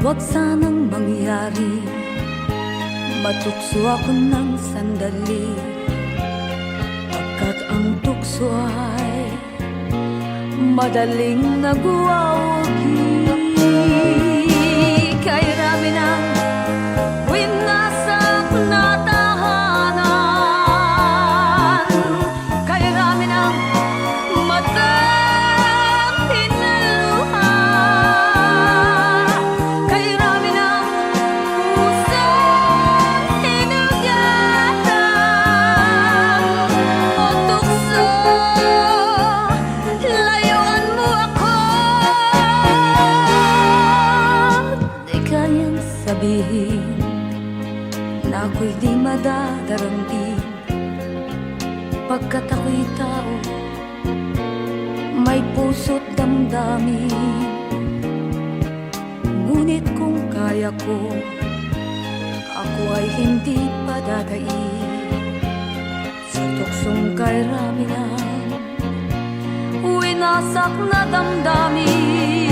Huwag sanang mangyari. Matukso ako ng sandali. Pagkat ang tukso ay Madaling nagwawagi sabihin Na ako'y di madadaramdin Pagkat ako'y tao May puso't damdamin. Ngunit kung kaya ko Ako ay hindi padadaig Sa tuksong kay Raminan Winasak na damdamin